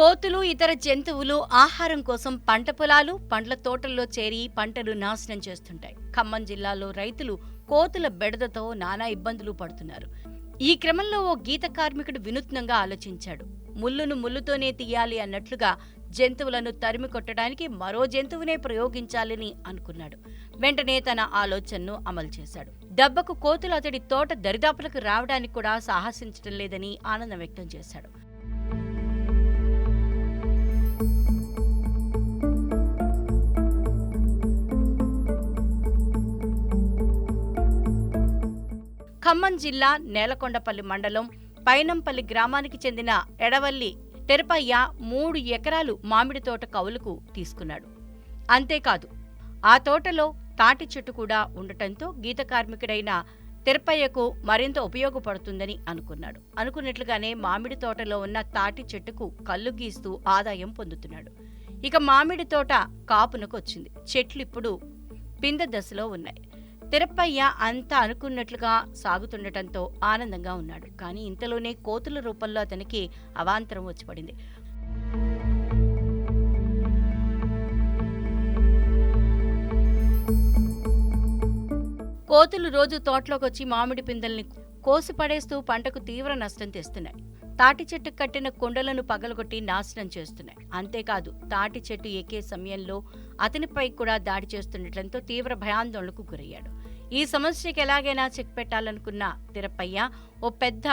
కోతులు ఇతర జంతువులు ఆహారం కోసం పంట పొలాలు పండ్ల తోటల్లో చేరి పంటలు నాశనం చేస్తుంటాయి. ఖమ్మం జిల్లాలో రైతులు కోతుల బెడదతో నానా ఇబ్బందులు పడుతున్నారు. ఈ క్రమంలో ఓ గీత కార్మికుడు వినూత్నంగా ఆలోచించాడు. ముళ్ళును ముళ్ళుతోనే తీయాలి అన్నట్లుగా జంతువులను తరిమి కొట్టడానికి మరో జంతువునే ప్రయోగించాలని అనుకున్నాడు. వెంటనే తన ఆలోచనను అమలు చేశాడు. దెబ్బకు కోతులు అతడి తోట దరిదాపులకు రావడానికి కూడా సాహసించడం లేదని ఆనందం వ్యక్తం చేశాడు. ఖమ్మం జిల్లా నేలకొండపల్లి మండలం పైనంపల్లి గ్రామానికి చెందిన ఎడవల్లి తెరపయ్య మూడు ఎకరాలు మామిడి తోట కౌలుకు తీసుకున్నాడు. అంతేకాదు ఆ తోటలో తాటి చెట్టు కూడా ఉండటంతో గీత కార్మికుడైన తెరపయ్యకు మరింత ఉపయోగపడుతుందని అనుకున్నాడు. అనుకున్నట్లుగానే మామిడి తోటలో ఉన్న తాటి చెట్టుకు కళ్ళు గీస్తూ ఆదాయం పొందుతున్నాడు. ఇక మామిడి తోట కాపునకు వచ్చింది చెట్లు ఇప్పుడు పింద దశలో ఉన్నాయి. తిరప్పయ్య అంతా అనుకున్నట్లుగా సాగుతుండటంతో ఆనందంగా ఉన్నాడు. కానీ ఇంతలోనే కోతుల రూపంలో అతనికి అవాంతరం వచ్చి పడింది. కోతులు రోజు తోటలోకి వచ్చి మామిడి పిందల్ని కోసి పడేస్తూ పంటకు తీవ్ర నష్టం తెస్తున్నాయి. తాటి చెట్టు కట్టిన కొండలను పగలగొట్టి నాశనం చేస్తున్నాయి. అంతేకాదు తాటి చెట్టు ఎక్కే సమయంలో అతనిపై కూడా దాడి చేస్తుండటంతో తీవ్ర భయాందోళనకు గురయ్యాడు. ఈ సమస్యకి ఎలాగైనా చెక్ పెట్టాలనుకున్న తిరపయ్య ఓ పెద్ద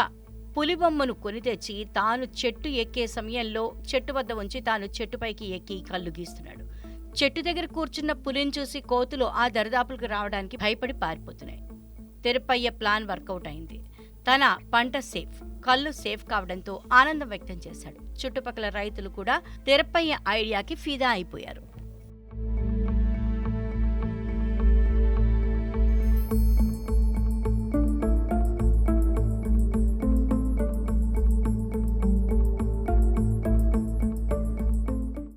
పులిబొమ్మను కొని తెచ్చి తాను చెట్టు ఎక్కే సమయంలో చెట్టు వద్ద ఉంచి తాను చెట్టుపైకి ఎక్కి కళ్ళు గీస్తున్నాడు. చెట్టు దగ్గర కూర్చున్న పులిని చూసి కోతులు ఆ దరిదాపులకు రావడానికి భయపడి పారిపోతున్నాయి. తెరపయ్య ప్లాన్ వర్కౌట్ అయింది. తన పంట సేఫ్ కళ్ళు సేఫ్ కావడంతో ఆనందం వ్యక్తం చేశాడు. చుట్టుపక్కల రైతులు కూడా తెరపయ్య ఐడియాకి ఫిదా అయిపోయారు.